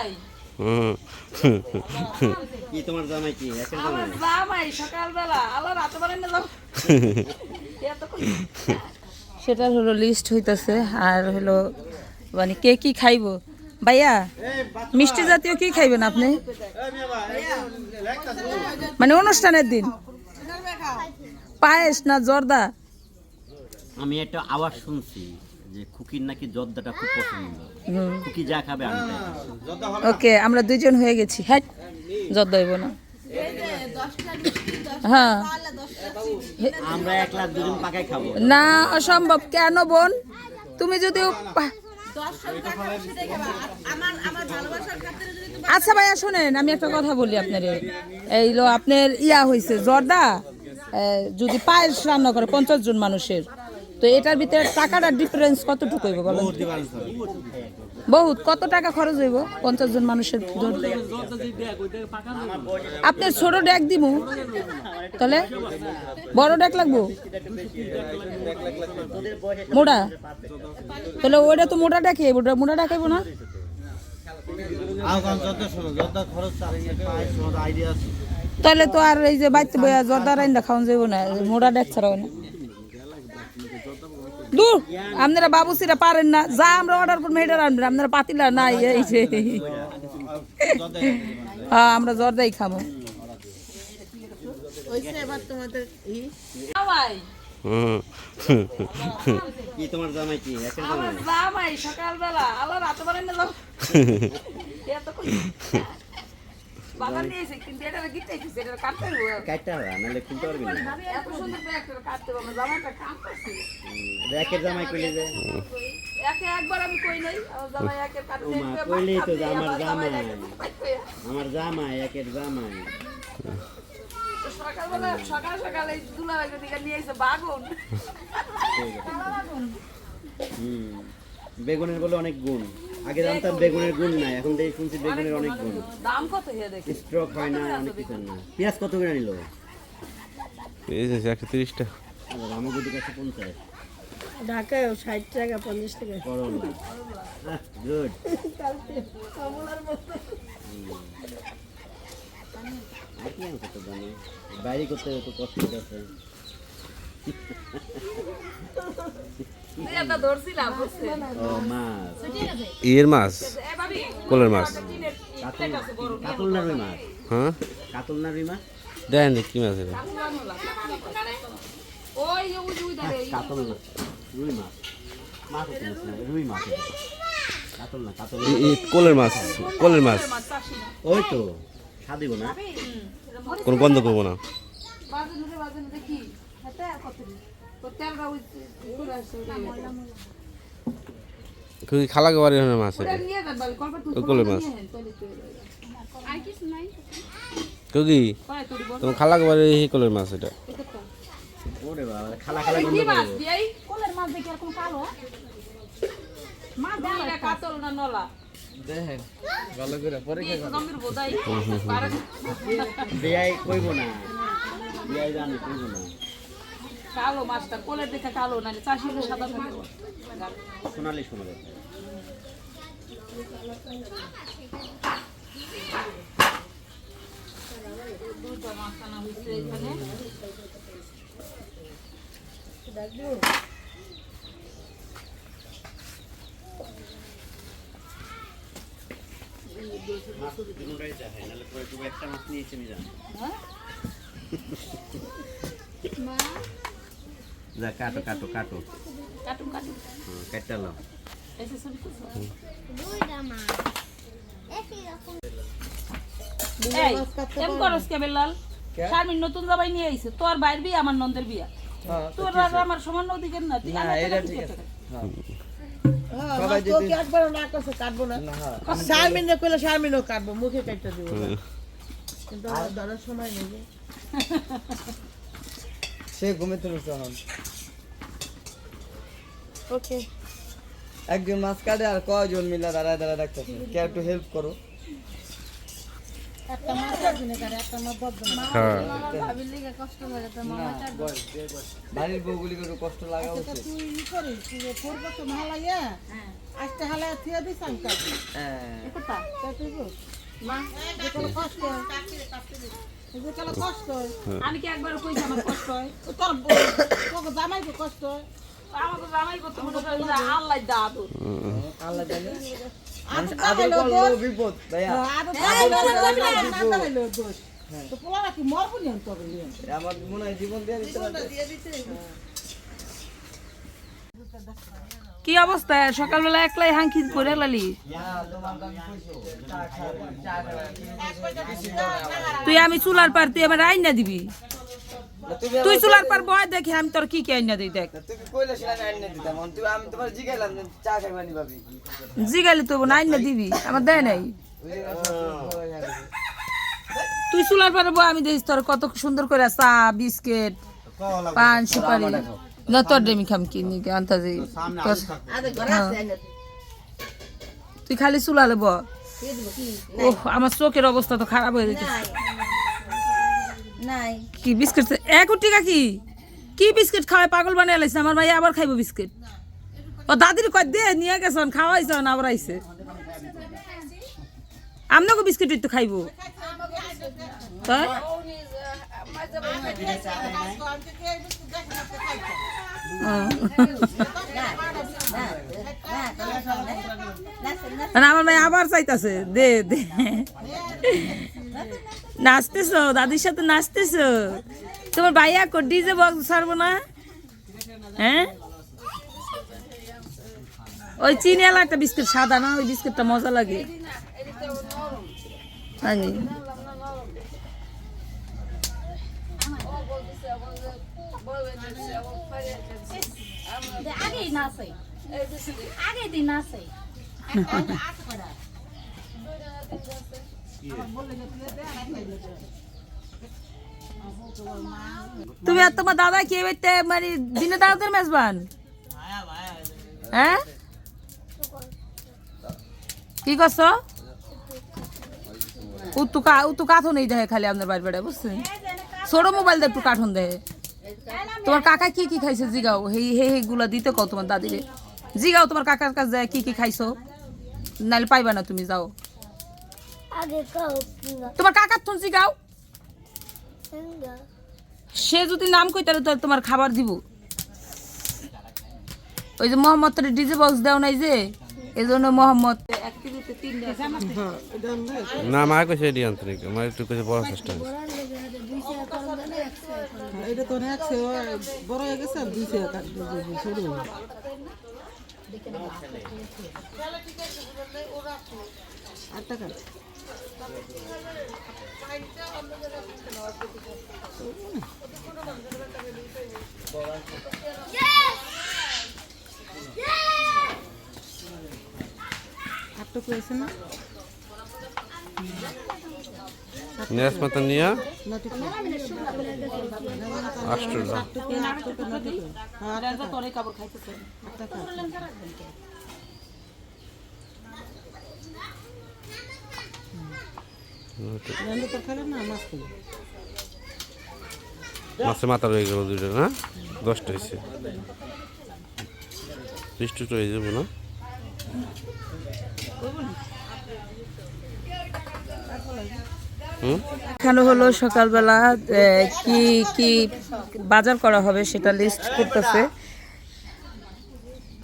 জামাই। হুম কি তোমার জামাই কি? আমার জামাই জামাই সকালবেলা। আলো রাতে বেলা নিয়ে যাও সেটার হলো লিস্ট হইতাছে আর হলো মানে কে কি খাইবো? ভাইয়া মিষ্টি জাতীয় কি খাইবেন আপনি? মানে অনুষ্ঠানের দিন। পায়েস না জর্দা? আমি একটা আওয়াজ শুনছি। যে খুকির নাকি জর্দাটা খুব পছন্দ। খুকি যা খাবে আমি ওকে আমরা দুইজন হয়ে গেছি। হ্যাঁ জর্দা হইব না। হ্যাঁ। আমরা এক লাখ দুজন পাকাই খাব। না অসম্ভব। কেন বোন? তুমি যদি আচ্ছা ভাইয়া শোনেন আমি একটা কথা বলি আপনার। এইলো আপনার ইয়া হয়েছে জর্দা? যদি পায়েস রান্না করে পঞ্চাশ জন মানুষের তো এটার ভিতরে টাকাটা ডিফারেন্স কতটুকু হইব বলেন? বহুত কত টাকা খরচ হইব? পঞ্চাশ জন মানুষের? আপনি ছোট ডেক দিব তাহলে? বড় ডেক লাগবো? মোটা? তাহলে ওইটা তো মোটা ডাকে মোটা ডাকাইবো না? তাহলে তো আর এই যে বাইতে বইয়া জর্দা রাইন্দা খাওয়ান যাইব না মোটা ডেক ছাড়াও না। দূর আপনারা বাবুসিরা পারেন না। যা আমরা অর্ডার করব এটা আনবেন আপনারা পাতিলা নাই এই যে। হ্যাঁ আমরা জর্দাই খাব। জামাই। সকালবেলা। আলো রাতে নিয়ে যাও বাগান কিন্তু এটা গিটে এটা কাটতে হইবো। কাটটা হবে নাহলে খুলতে পারবি না এত সুন্দর করে একটা কাটতে পারব জামাইটা কাম করছি হুম, জামাই কইলে যে একে একবার আমি কই নাই আমার জামাই একে কাটতে ও মা, একবার কইলেই তো আমার আবার জামাই জামাই। একে কাটতে। আমার জামাই একের জামাই সকালবেলা সকাল সকাল এই দুলাভাইকে দিকে নিয়ে এসে বাগুন হুম বেগুনের বলে অনেক গুণ আগে জানতাম বেগুনের গুণ নাই এখন দেখি শুনছি বেগুনের অনেক গুণ। দাম কত হয়ে দেখি? স্ট্রোক হয় না অনেক কিছু না। পেঁয়াজ কত করে নিল? এই যে একশো তিরিশটা আমার যদি কাছে পঞ্চাশ। ঢাকায় ষাট টাকা পঞ্চাশ টাকা। গুড আছে বাইরে করতে কষ্ট আছে ইয়ের মাছ? এ কোলের মাছ? কাতল কাতল মাছ? হ্যাঁ? কাতল না রুই মাছ? দেন কি মাছ এটা। কোলের মাছ কোলের মাছ। না। ওই তো সাদিব না। কোনো বন্ধ করব না। খুবই খালা মাছ ওই কোলের মাছ। তোর বল তোমার খালা বাড়ি এই কোলের মাছ এটা। মাছ মাছ মাছ দেখেন ভালো করে পরে কইব না। জানি কইব না। কালো মাছটা কোলের দেখে কালো না চাষি সাদা সোনালি সোনালি। দুটো মাছ আনা হয়েছে এখানে চাই নাহলে একটা মাছ নিয়েছি আমি জানি যা কাটো কাটো কাটো কাটুন কাটুন হুম, লাও এসে শুরু করছ এই এম করস কে বেলাল শারমিন নতুন জামাই নিয়ে আইছে তোর বাইর বিয়া আমার নন্দের বিয়া তোর আর আমার সমান অধিকার না তুই একবার না করছে কাটবো না শারমিনে কইলে শারমিনও কাটবো মুখে কাটতে দিব কিন্তু আমার ধরার সময় নেই। সে ঘুমে তুলেছে এখন। ওকে। একজন মাছ কাটে আর কয়জন মিলে দাঁড়ায় দাঁড়ায় রাখতেছে কেউ একটু হেল্প করো। হ্যাঁ। বাড়ির বউগুলি করে কষ্ট লাগা উচিত। হ্যাঁ। কষ্ট হয়। হয়। আমি কি একবার কইছি আমার কষ্ট হয়? তোর তোকে জামাইকে কষ্ট হয়? আমাকে জামাই করতে মনে করেন যে আল্লাহ দাদু আল্লাহ নিয়ন তবে নিয়ন আমার মনে হয় জীবন দিয়ে দিতে কি অবস্থা? সকালবেলা একলাই হাঙ্কি করে লালি। তুই আমি চুলার পার তুই আমার আইনা দিবি? তুই চুলার পার বয় দেখি, আমি তোর কি কি আইনা দিই দেখ। জিগালি তো না, আইনা দিবি, আমার দেয় নাই। তুই চুলার পারে বয়, আমি দেখিস তোর কত সুন্দর করে চা, বিস্কিট, পান, সুপারি। না তোর ডেমি খাম কি নি আন্তাজি তুই খালি চুলালে ব ওহ আমার চোখের অবস্থা তো খারাপ হয়ে যেতে নাই কি বিস্কিট এক টিকা কি কি বিস্কিট খাওয়াই পাগল বানিয়ে লাইছে আমার ভাই আবার খাইবো বিস্কিট ও দাদির কয় দে নিয়ে গেছন খাওয়াইছন আবার আইছে আমনাকে বিস্কিট তো খাইবো তাই না, আমার ভাই আবার চাইতাছে। দে দে। নাচতেছ, দাদির সাথে নাচতেছ। তোমার ভাইয়া ডিজে বক্স ছাড়বো না? হ্যাঁ? ওই চিনি একটা বিস্কুট, সাদা না, ওই বিস্কুটটা মজা লাগে। হাজি আগেই নাচে আগে দিন নাচে তুমি আর তোমার দাদা কি এবারে মানে দিনে দাওয়াতের মেজবান হ্যাঁ কি করছ উত্তু কা উত্তু কাঠন এই দেখে খালি আপনার বাড়ি বেড়ে বুঝছেন ছোট মোবাইল দিয়ে একটু কাঠন দেয় তোমার কাকা কি কি খাইছে? জিগাও। হে হে হে গুলা দিতে কও তোমার দাদিরে। জিগাও তোমার কাকার কাছে যায় কি কি খাইছো? নাহলে পাইবা না তুমি যাও। তোমার কাকার থন জিগাও। সে যদি নাম কই তাহলে তো তোমার খাবার দিব। ওই যে মোহাম্মদ তোর ডিজে বক্স দেও নাই যে এই জন্য মোহাম্মদ না মা কইছে এডি আন্তরিক আমার একটু কইছে বড় চেষ্টা এটা তো একশো বড় হয়ে গেছে আর কাটবে ছোট আট টাকা আটটা করেছে না? নেস মাতা নিয়া আষ্টটা মাছে মাথা রয়ে গেল দুইটা, না? দশটা হয়েছে। ত্রিশ হয়ে যাব না হুম এখানে হলো সকালবেলা কি কি বাজার করা হবে সেটা লিস্ট করতেছে।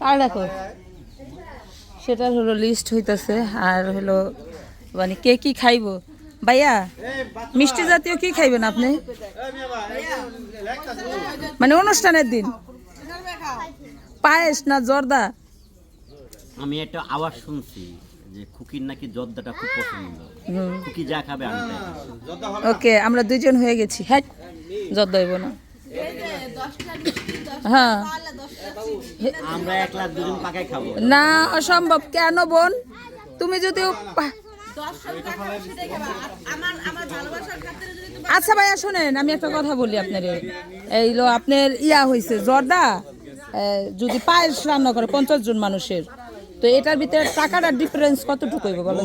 কার দেখো, সেটার হলো লিস্ট হইতাছে, আর হলো মানে কে কি খাইবো? ভাইয়া, মিষ্টি জাতীয় কি খাইবেন আপনি? মানে অনুষ্ঠানের দিন। পায়েস না জর্দা? আমি একটা আওয়াজ শুনছি। যে খুকির নাকি জর্দাটা খুব পছন্দ। খুকি যা খাবে আমি ওকে আমরা দুইজন হয়ে গেছি। হ্যাঁ জর্দা হইব না। হ্যাঁ। আমরা একলা দুজন পাকাই খাব। না অসম্ভব। কেন বোন? তুমি যদি আচ্ছা ভাইয়া শোনেন আমি একটা কথা বলি আপনারে। এইলো আপনার ইয়া হয়েছে জর্দা? যদি পায়েস রান্না করে পঞ্চাশ জন মানুষের তো এটার ভিতরে টাকাটার ডিফারেন্স কতটুকু হইব বলেন?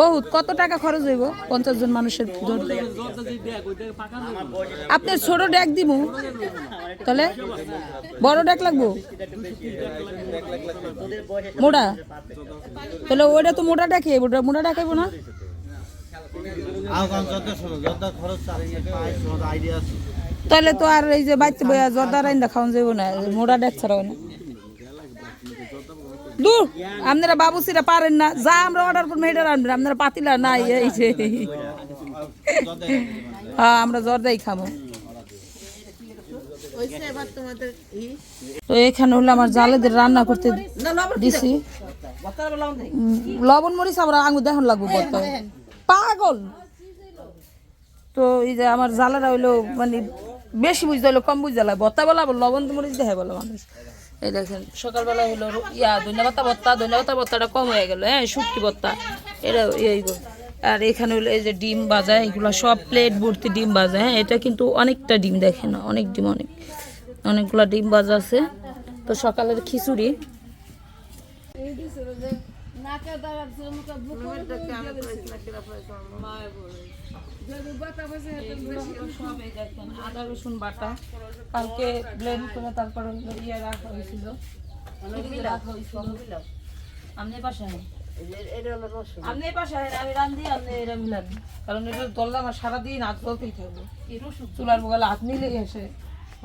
বহুত কত টাকা খরচ হইব? পঞ্চাশ জন মানুষের? আপনার ছোট ডেক দিব তাহলে? বড় ডেক লাগবো? মোটা? তাহলে ওইটা তো মোটা ডাকে ওটা মোটা ডাকাইবো না? তাহলে তো আর এই যে বাচ্চা বইয়া জর্দার আইন খাওয়ান যাইব না। মোটা ডেক ছাড়াও না। দূর, আপনারা বাবুসিরা পারেন না। যা আমরা অর্ডার করব এটা আনবেন। আপনারা পাতিলা নাই, এই যে। হ্যাঁ আমরা জর্দাই খাব। তো এখানে হলো আমার জালেদের রান্না করতে দিছি। লবণ মরিচ, আবার আঙুর দেখুন লাগবো বলতে পাগল! তো এই যে আমার জালেরা হইল মানে বেশি বুঝতে হইল, কম বুঝতে লাগে বত্তা বেলা লবণ মরিচ দেখে বলে মানুষ। এই দেখেন সকালবেলা হইল ইয়া ধনিয়া পাতা বত্তা ধনিয়া পাতা বত্তাটা কম হয়ে গেল হ্যাঁ শুটকি বত্তা এটা এই আর এখানে হলো এই যে ডিম ভাজা এগুলো সব প্লেট ভর্তি ডিম ভাজা হ্যাঁ এটা কিন্তু অনেকটা ডিম দেখে না অনেক ডিম অনেক অনেকগুলো ডিম ভাজা আছে। তো সকালের খিচুড়ি। আদা রসুন বাটা। কালকে ব্লেন্ড করে তারপরে ইয়ে রাখা হয়েছিল। আপনি পাশে। আপনি পাশে আহেন, আমি রান্ধি আপনি মিলান। কারণ এটা দললে আমার সারাদিন হাত চলতেই থাকবে চুলার বগালে হাত নিলেই আসে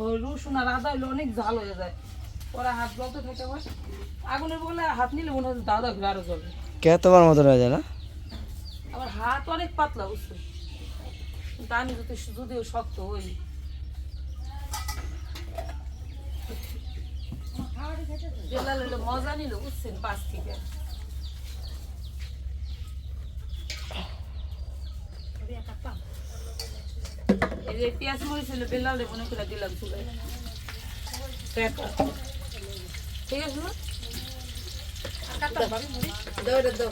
ওই রসুন আর আদা হইলে অনেক ঝাল হয়ে যায়। ওরা হাত জ্বলতে থাকে আমার। আগুনের বগলে হাত নিলে মনে হচ্ছে দাদা ঘুরে আরও জ্বলবে কে তোমার মতো হয়ে যায় না? আমার হাত অনেক পাতলা বুঝছ? কিন্তু আমি যদি যদিও শক্ত হই। মজা নিল বুঝছেন পাশ থেকে। এই যে পেঁয়াজ মরিচ হলো বেলালে মনে করে দিলাম চুলে ঠিক আছে না দাও।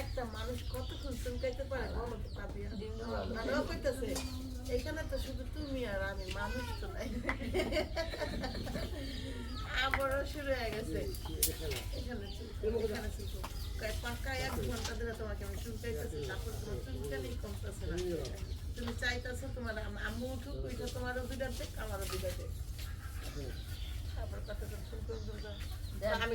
একটা মানুষ কতক্ষণ চুলকাইতে পারে বলো তো পাপিয়া এখানে তো শুধু তুমি আর আমি মানুষ তো নাই আবারও শুরু হয়ে গেছে এখানে এখানে চুল কয় পাক্কা এক ঘণ্টা ধরে তোমাকে আমি চুলকাইতেছি তারপর তোমার চুলকানি কমতেছে না। তুমি চাইতেছো তোমার আম- আম্মু উঠুক ওইটা তোমারও দুইটা দেখ আমারও দুইটা দেখ। তারপর কতক্ষণ চুলকান চুলকান আমি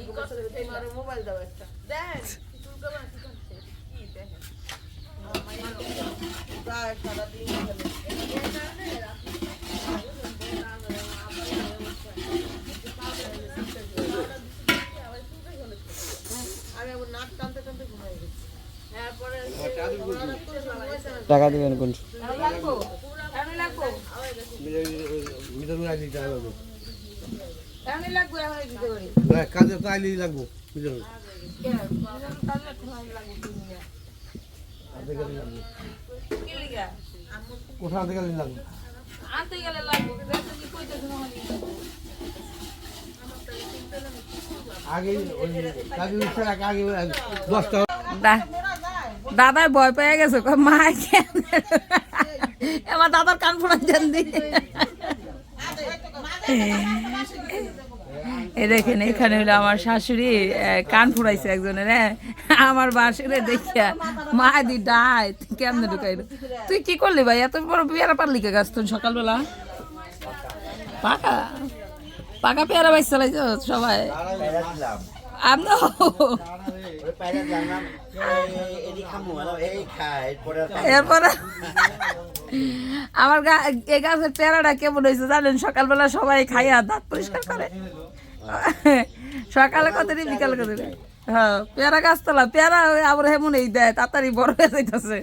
তোমার মোবাইল দাও একটা। দেখ চুলকানো কি করছে? কি দেখেন সারাদিন এখানে আমি আবার নাক টানতে টানতে ঘুমাই গেছি এরপরে টাকা দিবেন কোন এখন লাগবো এখন লাগবো এখন লাগবো এখন দিতে পারি কাজে তো আইলেই লাগবো বুঝলেন কেন? তাহলে একটু সময় লাগবে তিন মিনিট। কি লিগা? কোথা থেকে লাগবো আনতে গেলে লাগবো? আগে ওই কাজে আগে আগে দশটা দাদার ভয় পেয়ে গেছে মা কেন? আমার দাদার কান ফোড়া দেন দি। এই দেখেন এখানে হলো আমার শাশুড়ি কান ফুরাইছে একজনের হ্যাঁ। আমার বাসুরে দেখিয়া মা দি ডাই কেমনে ঢুকাইলো? তুই কি করলি ভাই? এত বড় পেয়ারা পারলি কে গাছ তুই সকালবেলা? পাকা পাকা পেয়ারা বাইস চালাইছ সবাই? আমরা এরপরে? আমার এই গাছের পেয়ারাটা কেমন হয়েছে জানেন? সকালবেলা সবাই খাইয়া দাঁত পরিষ্কার করে। সকালে কত বিকালে কত হ্যাঁ পেয়ারা গাছ তোলা পেয়ারা আবার হেমন এই দেয়, তাড়াতাড়ি বড় হয়ে যাইতেছে।